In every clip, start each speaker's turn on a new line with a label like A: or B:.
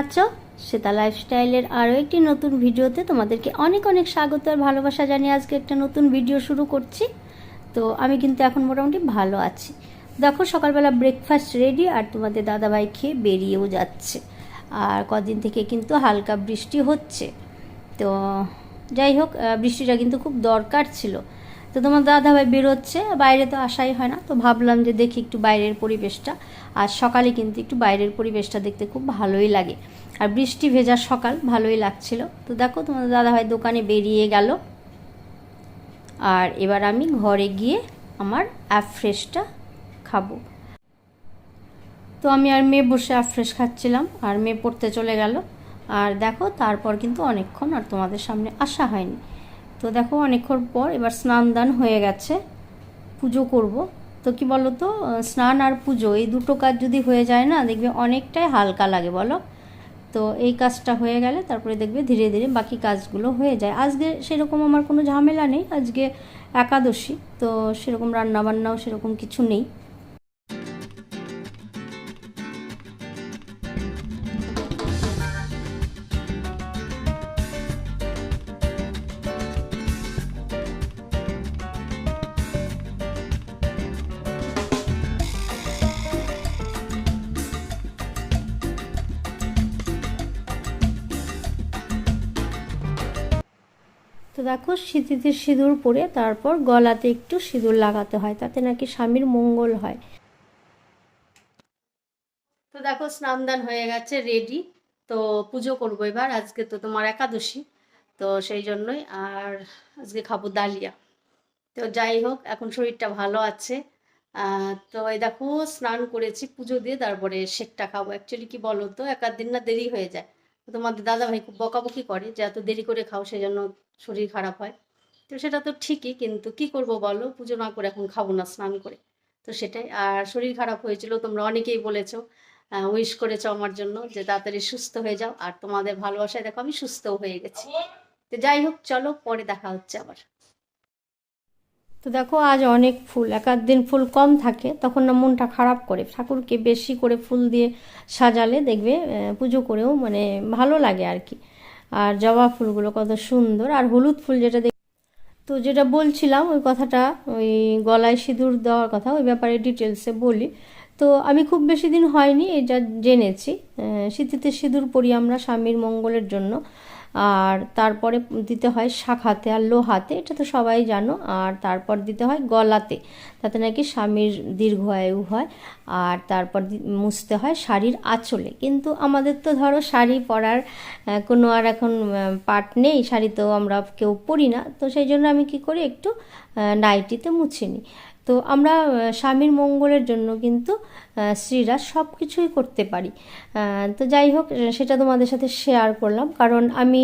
A: আছো শ্বেতা লাইফস্টাইলের আরও একটি নতুন ভিডিওতে তোমাদেরকে অনেক অনেক স্বাগত আর ভালোবাসা জানিয়ে আজকে একটা নতুন ভিডিও শুরু করছি। তো আমি কিন্তু এখন মোটামুটি ভালো আছি। দেখো, সকালবেলা ব্রেকফাস্ট রেডি আর তোমাদের দাদাভাই খেয়ে বেরিয়েও যাচ্ছে। আর কদিন থেকে কিন্তু হালকা বৃষ্টি হচ্ছে। তো যাই হোক বৃষ্টিটা কিন্তু খুব দরকার ছিল। তো তোমার দাদাভাই বেরোচ্ছে, বাইরে তো আসাই হয় না। তো ভাবলাম যে দেখি একটু বাইরের পরিবেশটা। আর সকালে কিন্তু একটু বাইরের পরিবেশটা দেখতে খুব ভালোই লাগে। আর বৃষ্টি ভেজা সকাল, ভালোই লাগছিল। তো দেখো তোমার দাদাভাই দোকানে বেরিয়ে গেল। আর এবার আমি ঘরে গিয়ে আমার অ্যাফ্রেশটা খাব। তো আমি আর মেয়ে বসে অ্যাফ্রেশ খাচ্ছিলাম, আর মেয়ে পড়তে চলে গেল। আর দেখো, তারপর কিন্তু অনেকক্ষণ আর তোমাদের সামনে আসা হয়নি। তো দেখো, অনেকক্ষণ পর এবার স্নান দান হয়ে গেছে। পুজো করব। তো কি বলো তো স্নান আর পুজো এই দুটো কাজ যদি হয়ে যায় না, দেখবে অনেকটাই হালকা লাগে বলো। তো এই কাজটা হয়ে গেলে তারপরে দেখবে ধীরে ধীরে বাকি কাজগুলো হয়ে যায়। আজকে সেরকম আমার কোনো ঝামেলা নেই, আজকে একাদশী, তো সেরকম রান্নাবান্নাও সেরকম কিছু নেই। দেখো সিঁথিতে সিঁদুর পরে তারপর গলাতে একটু সিঁদুর লাগাতে হয়, তাতে নাকি স্বামীর মঙ্গল হয়। তো দেখো স্নান দান হয়ে গেছে রেডি তো পুজো করব এবার, আজকে তো তোমার একাদশী, তো সেই জন্যই আর আজকে খাব ডালিয়া। তো যাই হোক, এখন শরীরটা ভালো আছে। তো এই দেখো, স্নান করেছি পুজো দিয়ে, তারপরে শেকটা খাব। অ্যাকচুয়ালি কি বলো তো এক দিন না দেরি হয়ে যায়। তোমাদের দাদা ভাই খুব বকাবকি করে যে এত দেরি করে খাও সেই জন্য শরীর খারাপ হয়। তো সেটা তো ঠিকই, কিন্তু কি করব বলো? পুজো না করে এখন খাব না স্নান করে। তো সেটাই। আর শরীর খারাপ হয়েছিল, তোমরা অনেকেই বলেছ উইশ করেছ আমার জন্য যে তাড়াতাড়ি সুস্থ হয়ে যাও। আর তোমাদের ভালোবাসায় দেখো আমি সুস্থও হয়ে গেছি। তো যাই হোক, চলো পরে দেখা হচ্ছে আবার। তো দেখো আজ অনেক ফুল, এক দিন ফুল কম থাকে, তখন না মনটা খারাপ করে। ঠাকুরকে বেশি করে ফুল দিয়ে সাজালে দেখবে পুজো করেও মানে ভালো লাগে আর কি। আর জবা ফুলগুলো কত সুন্দর, আর হলুদ ফুল যেটা দেখ, তো যেটা বলছিলাম ওই কথাটা, ওই গলায় সিঁদুর দেওয়ার কথা, ওই ব্যাপারে ডিটেলসে বলি। তো আমি খুব বেশি দিন হয়নি, এটা জেনেছি। সিঁথিতে সিঁদুর পরি আমরা স্বামীর মঙ্গলের জন্য। আর তারপরে দিতে হয় শাখাতে আর লোহাতে এটা তো সবাই জানো। আর তারপর দিতে হয় গলাতে, তাতে নাকি স্বামীর দীর্ঘ আয়ু হয়। আর তারপর মুছতে হয় শাড়ির আঁচলে। কিন্তু আমাদের তো ধরো শাড়ি পরার কোনো আর এখন পাট নেই, শাড়ি তো আমরা কেউ পরি না। তো সেই জন্য আমি কি করি একটু নাইটিতে মুছে নিই। তো আমরা স্বামীর মঙ্গলের জন্য কিন্তু স্ত্রীরা সব কিছুই করতে পারি। তো যাই হোক সেটা তোমাদের সাথে শেয়ার করলাম। কারণ আমি,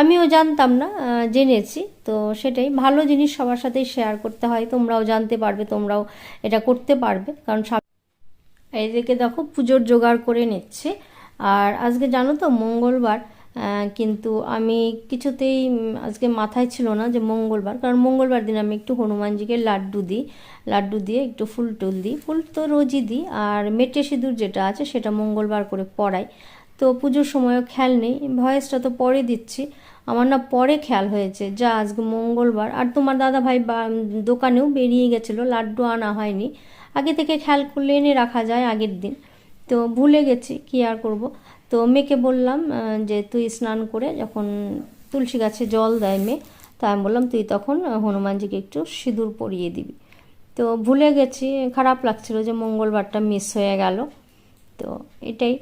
A: আমিও জানতাম না জেনেছি। তো সেটাই, ভালো জিনিস সবার সাথেই শেয়ার করতে হয়। তোমরাও জানতে পারবে, তোমরাও এটা করতে পারবে। কারণ এইদিকে দেখো, পুজোর জোগাড় করে নিচ্ছে। আর আজকে জানো তো, মঙ্গলবার। কিন্তু আমি কিছুতেই আজকে মাথায় ছিল না যে মঙ্গলবার, কারণ মঙ্গলবার দিন আমি একটু হনুমানজিকে লাড্ডু দিই, লাড্ডু দিয়ে একটু ফুল টুল দিই, ফুল তো রোজই দিই, আর মেটে সিঁদুর যেটা আছে সেটা মঙ্গলবার করে পড়াই। তো পুজোর সময়ও খেয়াল নেই, ভয়েসটা তো পরে দিচ্ছি, আমার না পরে খেয়াল হয়েছে যা আজকে মঙ্গলবার। আর তোমার দাদা ভাই দোকানেও বেরিয়ে গেছিল, লাড্ডু আনা হয়নি, আগে থেকে খেয়াল করলে এনে রাখা যায় আগের দিন। তো ভুলে গেছি কি আর করব। তো মেয়েকে বললাম যে তুই স্নান করে যখন তুলসী গাছে জল দেয় মেয়ে তা আমি বললাম তুই তখন হনুমানজিকে একটু সিঁদুর পরিয়ে দিবি। তো ভুলে গেছি খারাপ লাগছিল যে মঙ্গলবারটা মিস হয়ে গেল। তো এটাই।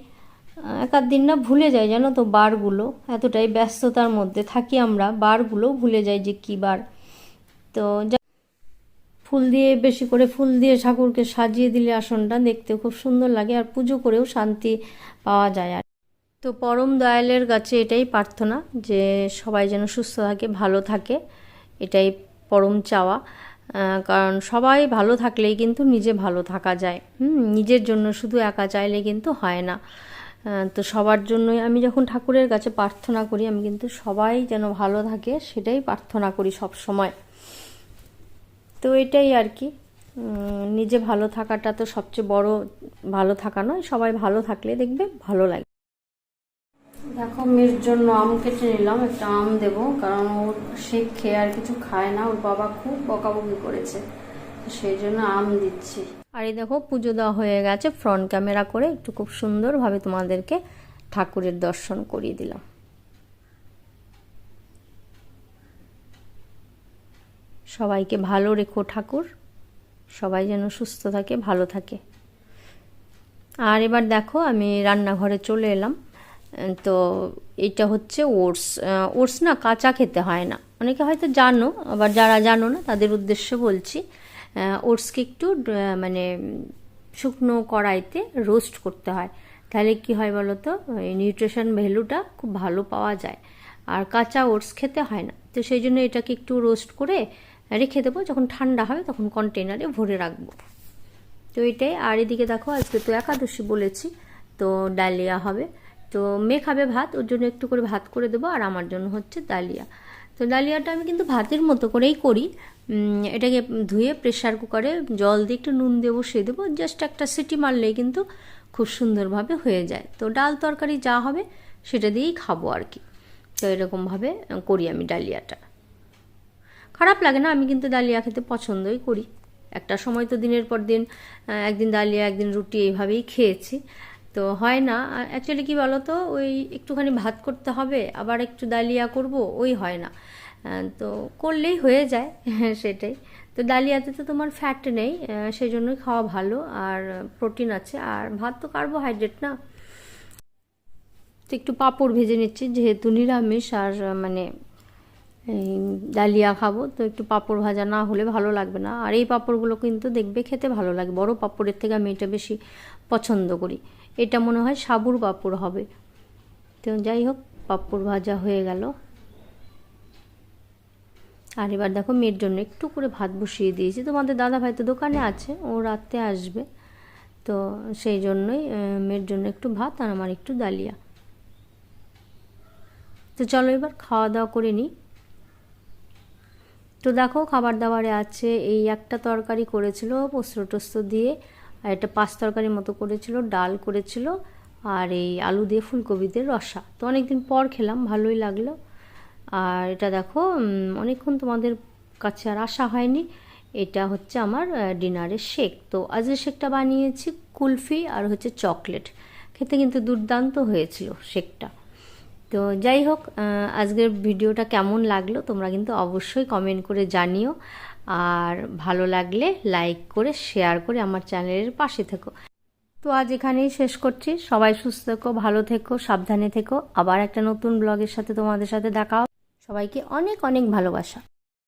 A: আহ, এক আধ দিন না ভুলে যাই জানো তো বারগুলো এতটাই ব্যস্ততার মধ্যে থাকি আমরা বারগুলো ভুলে যাই যে কী বার। তো ফুল দিয়ে বেশি করে ফুল দিয়ে ঠাকুরকে সাজিয়ে দিলে আসনটা দেখতে খুব সুন্দর লাগে আর পুজো করেও শান্তি পাওয়া যায় আর তো পরম দয়ালের কাছে এটাই প্রার্থনা যে সবাই যেন সুস্থ থাকে, ভালো থাকে। এটাই পরম চাওয়া। কারণ সবাই ভালো থাকলেই কিন্তু নিজে ভালো থাকা যায়। হুম, নিজের জন্য শুধু একা চাইলে কিন্তু হয় না। তো সবার জন্যই আমি যখন ঠাকুরের কাছে প্রার্থনা করি, আমি কিন্তু সবাই যেন ভালো থাকে, সেটাই প্রার্থনা করি সব সময় তো এটাই আর কি। নিজে ভালো থাকাটা তো সবচেয়ে বড়, ভালো থাকা নয়, সবাই ভালো থাকলে দেখবে ভালো লাগে। দেখো, মেয়ের জন্য আম কেটে নিলাম, একটা আম দেব, কারণ ওর সে খেয়ে আর কিছু খায় না, ওর বাবা খুব বকাবকি করেছে সেই জন্য আম দিচ্ছি। আর এই দেখো, পুজো দেওয়া হয়ে গেছে ফ্রন্ট ক্যামেরা করে একটু খুব সুন্দরভাবে তোমাদেরকে ঠাকুরের দর্শন করিয়ে দিলাম। সবাইকে ভালো রেখো ঠাকুর, সবাই যেন সুস্থ থাকে, ভালো থাকে। আর এবার দেখো, আমি রান্নাঘরে চলে এলাম। তো এটা হচ্ছে ওটস। ওটস না কাঁচা খেতে হয় না। অনেকে হয়তো জানো, আবার যারা জানো না, তাদের উদ্দেশ্যে বলছি ওটসকে একটু মানে শুকনো কড়াইতে রোস্ট করতে হয়। তাহলে কি হয় বলো তো নিউট্রিশন ভ্যালুটা খুব ভালো পাওয়া যায়। আর কাঁচা ওটস খেতে হয় না। তো সেই জন্য এটাকে একটু রোস্ট করে রেখে দেবো। যখন ঠান্ডা হবে তখন কন্টেনারে ভরে রাখব। তো এটাই। আর এদিকে দেখো, আজকে তো একাদশী বলেছি, তো ডালিয়া হবে। তো মেয়ে খাবে ভাত, ওর জন্য একটু করে ভাত করে দেবো, আর আমার জন্য হচ্ছে ডালিয়া। তো ডালিয়াটা আমি কিন্তু ভাতের মতো করেই করি। এটাকে ধুয়ে প্রেশার কুকারে জল দিয়ে একটু নুন দেবো বসিয়ে দেবো জাস্ট একটা সিটি মারলেই কিন্তু খুব সুন্দরভাবে হয়ে যায়। তো ডাল তরকারি যা হবে সেটা দিয়েই খাব আর কি। তো এরকমভাবে করি আমি ডালিয়াটা। খারাপ লাগে না, আমি কিন্তু ডালিয়া খেতে পছন্দই করি। একটা সময় তো দিনের পর দিন একদিন ডালিয়া, একদিন রুটি এইভাবেই খেয়েছি। তো হয় না। অ্যাকচুয়ালি কি বলো তো ওই একটুখানি ভাত করতে হবে, আবার একটু ডালিয়া করব, ওই হয় না। তো করলেই হয়ে যায়, সেটাই। তো ডালিয়াতে তো তোমার ফ্যাট নেই সেই জন্যই খাওয়া ভালো, আর প্রোটিন আছে। আর ভাত তো কার্বোহাইড্রেট না। তো একটু পাঁপড় ভেজে নিচ্ছি, যেহেতু নিরামিষ, আর মানে ডালিয়া খাব, তো একটু পাঁপড় ভাজা না হলে ভালো লাগবে না। আর এই পাঁপড়গুলো কিন্তু দেখবে খেতে ভালো লাগে। বড় পাঁপড়ের থেকে আমি এটা বেশি পছন্দ করি। এটা মনে হয় সাবুর পাঁপড় হবে। তো যাই হোক, পাঁপড় ভাজা হয়ে গেল। আর এবার দেখো মেয়ের জন্য একটু করে ভাত বসিয়ে দিয়েছি। তোমাদের দাদা ভাই তো দোকানে আছে, ও রাতে আসবে। তো সেই জন্যই মেয়ের জন্য একটু ভাত আর আমার একটু ডালিয়া। তো চলো এবার খাওয়া দাওয়া করে নিই। তো দেখো খাবার দাবারে আছে, এই একটা তরকারি করেছিল পোস্ত টোস্ত দিয়ে। আর একটা পাঁচ তরকারির মতো করেছিল, ডাল করেছিল আর এই আলু দিয়ে ফুলকপিতে রসা। তো অনেকদিন পর খেলাম, ভালোই লাগল। আর এটা দেখো অনেকক্ষণ তোমাদের কাছে আর আসা হয়নি। এটা হচ্ছে আমার ডিনারের শেক। তো আজকের শেকটা বানিয়েছি কুলফি আর হচ্ছে চকলেট। খেতে কিন্তু দুর্দান্ত হয়েছিল শেকটা। তো যাই হোক আজকের ভিডিওটা কেমন লাগল তোমরা কিন্তু অবশ্যই কমেন্ট করে জানিও। আর ভালো লাগলে লাইক করে শেয়ার করে আমার চ্যানেলের পাশে থেকো। তো আজ এখানেই শেষ করছি। সবাই সুস্থ থেকো, ভালো থেকো, সাবধানে থেকো। আবার একটা নতুন ব্লগের সাথে তোমাদের সাথে দেখাও সবাইকে অনেক অনেক ভালোবাসা।